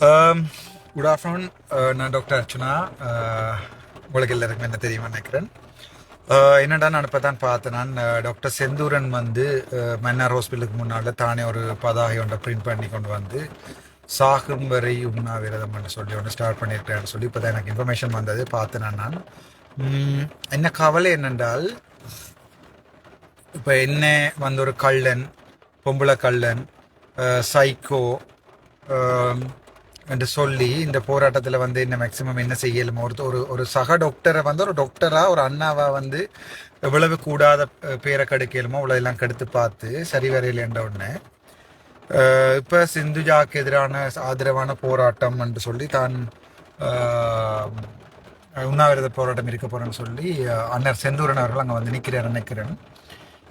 Um, good afternoon uh, நான் doctor Archana. Uh, உங்களுக்கு எல்லாருக்குமே என்ன தெரியுமா நினைக்கிறேன். Uh, என்னடா நான் இப்போ தான் பார்த்தேன் நான் டாக்டர் செந்தூரன் வந்து மன்னார் ஹாஸ்பிட்டலுக்கு முன்னால் தானே ஒரு பதாகை ஒன்றை பிரிண்ட் பண்ணி கொண்டு வந்து சாகும் வரை உண்ணாவிரதம்னு சொல்லி ஒன்று ஸ்டார்ட் பண்ணியிருக்கேன்னு சொல்லி இப்போ தான் எனக்கு இன்ஃபர்மேஷன் வந்தது பார்த்தேன் நான். என்ன கவலை என்னென்றால் இப்போ என்ன வந்து ஒரு கள்ளன் பொம்பளை கள்ளன் சைக்கோ என்று சொல்லி இந்த போராட்டத்தில் வந்து என்ன மேக்சிமம் என்ன செய்யலுமோ ஒரு ஒரு ஒரு சக டாக்டரை வந்து ஒரு டாக்டராக ஒரு அண்ணாவை வந்து எவ்வளவு கூடாத பேரை கெடுக்கலுமோ அவ்வளோ எல்லாம் கெடுத்து பார்த்து சரி வரையிலன்ற உடனே இப்போ சிந்துஜாக்கு எதிரான ஆதரவான போராட்டம் என்று சொல்லி தான் உண்ணாவிரத போராட்டம் இருக்க போறேன்னு சொல்லி அண்ணர் செந்தூரன் அவர்கள் அங்கே வந்து நிற்கிறார் நினைக்கிறேன்.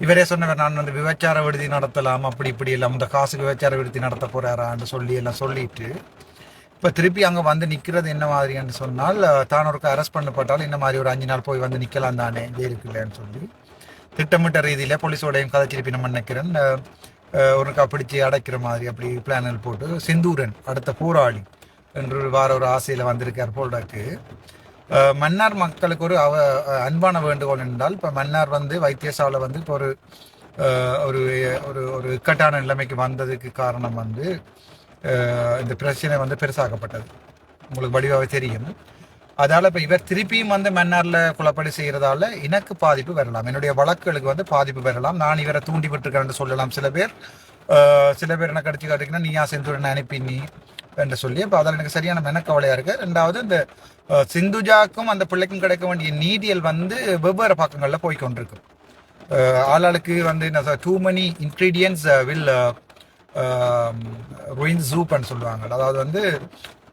இவரே சொன்னவர் நான் வந்து விபச்சார விடுதி நடத்தலாம் அப்படி இப்படி எல்லாம் இந்த காசுக்கு விபச்சார விடுதி நடத்த போறாரான்னு சொல்லி எல்லாம் சொல்லிட்டு இப்போ திருப்பி அங்கே வந்து நிற்கிறது என்ன மாதிரின்னு சொன்னால் அஹ், தான் ஒருக்க அரெஸ்ட் பண்ணப்பட்டால் இந்த மாதிரி ஒரு அஞ்சு நாள் போய் வந்து நிற்கலாம் தானே ஜெயிலுக்குள்ளேன்னு சொல்லி திட்டமிட்ட ரீதியில் போலீஸோடையும் கதைச்சிருப்பி நம்ம நினைக்கிறேன் ஒருக்கா பிடிச்சி அடைக்கிற மாதிரி அப்படி பிளானில் போட்டு செந்தூரன் அடுத்த போராளி என்று வார ஒரு ஆசையில் வந்திருக்கார் போல்டாக்கு மன்னார் மக்களுக்கு ஒரு அவ அன்பான வேண்டுகோள் என்றால் இப்போ மன்னார் வந்து வைத்தியசாலை வந்து இப்போ ஒரு ஒரு ஒரு ஒரு இக்கட்டான நிலைமைக்கு வந்ததுக்கு காரணம் வந்து இந்த பிரச்சனை வந்து பெருசாக்கப்பட்டது. உங்களுக்கு வடிவாகவே தெரியும். அதால் இப்போ இவர் திருப்பியும் வந்து மன்னாரில் குழப்படி செய்கிறதால எனக்கு பாதிப்பு வரலாம். என்னுடைய வழக்குகளுக்கு வந்து பாதிப்பு வரலாம். நான் இவரை தூண்டி விட்டுருக்கேன்னு சொல்லலாம். சில பேர் சில பேர் என்ன கடிச்சு காட்டுறீங்கன்னா நீயா செந்தூரனை அனுப்பி நீ? என்று சொல்லி அப்போ அதில் எனக்கு சரியான மெனக்கவலையாக இருக்குது ரெண்டாவது இந்த சிந்துஜாக்கும் அந்த பிள்ளைக்கும் கிடைக்க வேண்டிய நீதியல் வந்து வெவ்வேறு பக்கங்களில் போய் கொண்டிருக்கும். ஆளாளுக்கு வந்து என்ன too many ingredients will ruin சூப்னு சொல்லுவாங்க. அதாவது வந்து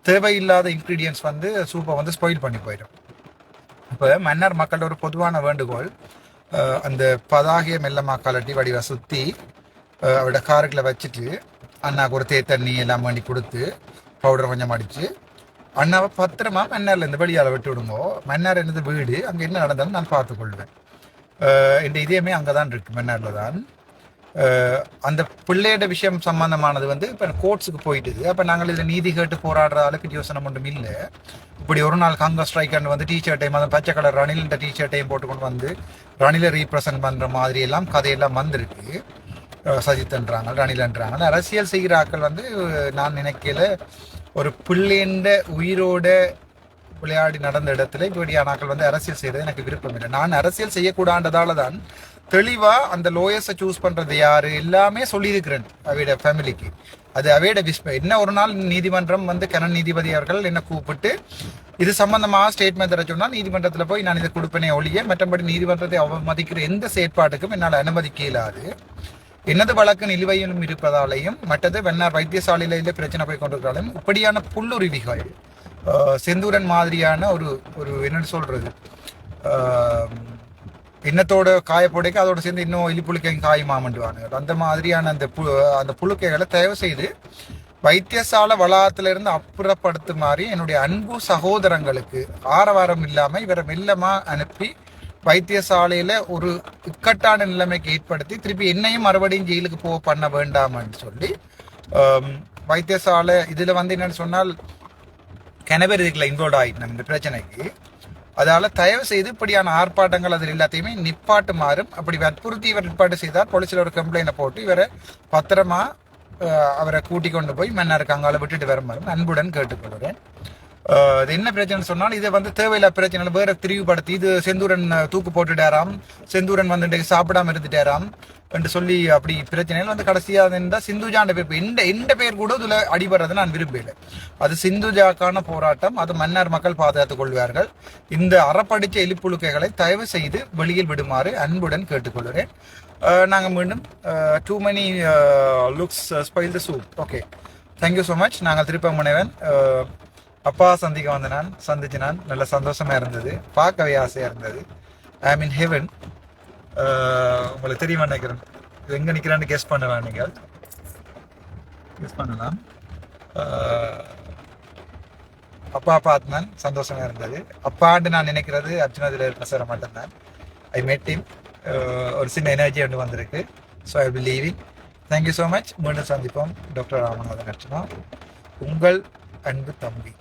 தேவையில்லாத இன்க்ரீடியன்ஸ் வந்து சூப்பை வந்து ஸ்பாயில் பண்ணி போயிடும். இப்போ மன்னர் மக்களோட ஒரு பொதுவான வேண்டுகோள் அந்த பதாகிய மெல்லமா கலட்டி வடிவ சுற்றி அவட காருக்குள்ள வச்சுட்டு அண்ணா ஒரு தேத்தண்ணி எல்லாம் வேண்டி கொடுத்து பவுடர் கொஞ்சம் அடித்து அண்ணாவை பத்திரமா மன்னார்ல இருந்து வெளியால் விட்டு விடுங்கோ. மன்னார் என்னது வீடு அங்கே என்ன நடந்தாலும் நான் பார்த்துக்கொள்வேன் இந்த என் இதயமே அங்கே தான் இருக்குது மன்னாரில் தான். அந்த பிள்ளையோட விஷயம் சம்பந்தமானது வந்து இப்போ கோர்ட்ஸுக்கு போயிட்டுது. அப்போ நாங்கள் இதில் நீதி கேட்டு போராடுற அளவுக்கு யோசனை ஒன்றும் இல்லை. இப்படி ஒரு நாள் காங்கிரஸ் ஸ்ட்ரைக் வந்து டீஷர்ட்டையும் அந்த பச்சை கலர் ரணிலின்ற டீஷர்ட்டையும் போட்டுக்கொண்டு வந்து ரணிலை ரீப்ரசன்ட் பண்ணுற மாதிரி எல்லாம் கதையெல்லாம் வந்திருக்கு. அஹ், சஜித்ன்றாங்க ரணிலன்றாங்க அரசியல் செய்கிற ஆட்கள் வந்து நான் நினைக்கல ஒரு பிள்ளைன்ற உயிரோட விளையாடி நடந்த இடத்துல இப்படியான ஆக்கள் வந்து அரசியல் செய்யறது எனக்கு விருப்பம் இல்லை நான் அரசியல் செய்யக்கூடாததால தான் தெளிவா அந்த லோயர்ஸை சூஸ் பண்றது யாரு எல்லாமே சொல்லியிருக்கிறேன் அவையோட ஃபேமிலிக்கு அது அவையோட விஸ்ப என்ன ஒரு நாள் நீதிமன்றம் வந்து கனன் நீதிபதி அவர்கள் என்ன கூப்பிட்டு இது சம்பந்தமாக ஸ்டேட்மெண்ட் தர சொன்னால் நீதிமன்றத்தில் போய் நான் இதை கொடுப்பேனே ஒழிய மற்றபடி நீதிமன்றத்தை அவமதிக்கிற எந்த செயற்பாட்டுக்கும் என்னால் அனுமதிக்க இயலாது எனது வழக்கு நிலுவையிலும் இருப்பதாலையும் மற்றது வெண்ணார் வைத்தியசாலையில பிரச்சனை போய் கொண்டிருக்கிறாலும் இப்படியான புல்லுருவிகள் செந்தூரன் மாதிரியான ஒரு ஒரு என்னன்னு சொல்றது எண்ணத்தோட இன்னத்தோட காயப்போடைக்கு அதோட சேர்ந்து இன்னும் எலிப்புழுக்கையும் காயுமாமண்டுவாங்க அந்த மாதிரியான அந்த பு அந்த புழுக்கைகளை தயவு செய்து வைத்தியசாலை வளாகத்துல இருந்து அப்புறப்படுத்துமாறு என்னுடைய அன்பு சகோதரங்களுக்கு ஆரவாரம் இல்லாம இவரை மெல்லமா அனுப்பி வைத்தியசாலையில ஒரு இக்கட்டான நிலைமைக்கு ஏற்படுத்தி திருப்பி என்னையும் மறுபடியும் ஜெயிலுக்கு போக பண்ண வேண்டாம்னு சொல்லி வைத்தியசாலை இதுல வந்து என்னன்னு சொன்னால் கிணவர் இதுக்குள்ள இன்வால்வ் ஆயிட்டு இந்த பிரச்சனைக்கு. அதால தயவு செய்து இப்படியான ஆர்ப்பாட்டங்கள் அதில் எல்லாத்தையுமே நிப்பாட்டு மாறும் அப்படி வற்புறுத்தி இவர் நிப்பாட்டு செய்தால் போலீஸில் ஒரு கம்ப்ளைண்ட்டை போட்டு இவரை பத்திரமா அவரை கூட்டி கொண்டு போய் மன்னர் அங்கால விட்டுட்டு வருமாறும் அன்புடன் கேட்டுக்கொள்கிறேன். இது என்ன பிரச்சனை சொன்னால் இதை வந்து தேவையில்லா பிரச்சனை வேற திரிவுபடுத்தி இது செந்தூரன் தூக்கு போட்டுட்டாராம். செந்தூரன் வந்து சாப்பிடாம இருந்துட்டாராம் என்று சொல்லி அப்படி பிரச்சனைகள் வந்து கடைசியாக இருந்தால் சிந்துஜாண்ட பேர் எந்த எந்த பேர் கூட இதில் அடிபடுறதை நான் விரும்பல அது சிந்துஜாக்கான போராட்டம். அது மன்னர் மக்கள் பாதுகாத்துக் கொள்வார்கள். இந்த அறப்படித்த எலிப்புழுக்கைகளை தயவு செய்து வெளியில் விடுமாறு அன்புடன் கேட்டுக்கொள்கிறேன். நாங்கள் மீண்டும் too many looks spoil the soup okay thank you so much நாங்கள் திருப்ப முனைவன் அப்பா சந்திக்க வந்த நான் சந்திச்சு நான் நல்ல சந்தோஷமா இருந்தது. பார்க்கவே ஆசையா இருந்தது. ஐ மீன் ஹெவன் உங்களுக்கு தெரியுமா நினைக்கிறேன். எங்கே எங்க நிக்கிறான்னு கெஸ் பண்ணலாம் நீங்க. கெஸ் பண்ணலாம். அப்பா பார்த்து நான் சந்தோஷமா இருந்தது. அப்பாண்டு நான் நினைக்கிறது அர்ஜுனதில் இருக்கிற சார் மட்டும்தான். ஐ மேட் டீம் ஒரு சின்ன எனர்ஜி ஒன்று வந்திருக்கு. So I be leaving thank you so much மீண்டும் சந்திப்போம். டாக்டர் ராமநாதன் அர்ச்சனா உங்கள் அன்பு தம்பி.